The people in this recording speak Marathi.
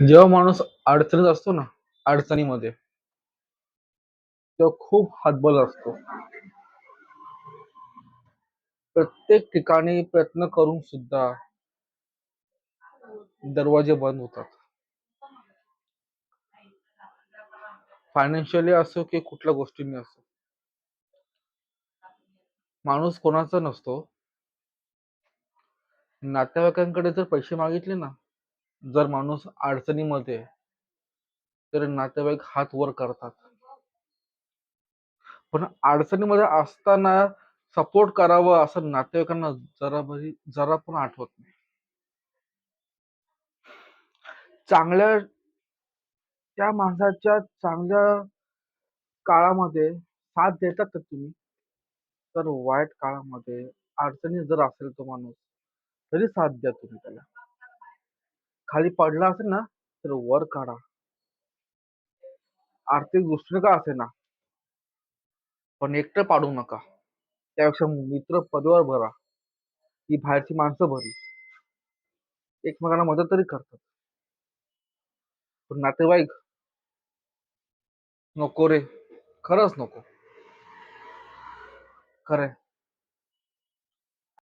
जेव्हा माणूस अडचणीत असतो ना अडचणीमध्ये तेव्हा खूप हातबल असतो. प्रत्येक ठिकाणी प्रयत्न करून सुद्धा दरवाजे बंद होतात. फायनान्शियली असो की कुठल्या गोष्टींनी असो. माणूस कोणाचा नसतो. नातेवाईकांकडे जर पैसे मागितले ना जर माणूस अडचणीमध्ये तर नातेवाईक हात वर करतात. पण अडचणीमध्ये असताना सपोर्ट करावं असं नातेवाईकांना जरा बरी जरा पण आठवत नाही. चांगल्या त्या माणसाच्या चांगल्या काळामध्ये साथ देतात का तुम्ही? तर वाईट काळामध्ये अडचणी जर असेल तो माणूस तरी साथ द्या तुम्ही त्याला. खाली पडला असेल ना तर वर काढा. आर्थिक दृष्टीने का असे ना? पण एकटं पाडू नका. त्यापेक्षा मित्र पदवर भरा. ही बाहेरची माणसं भरी. एकमेकांना मदत तरी करतात. पण नातेवाईक नको रे. खरंच नको. खरंय.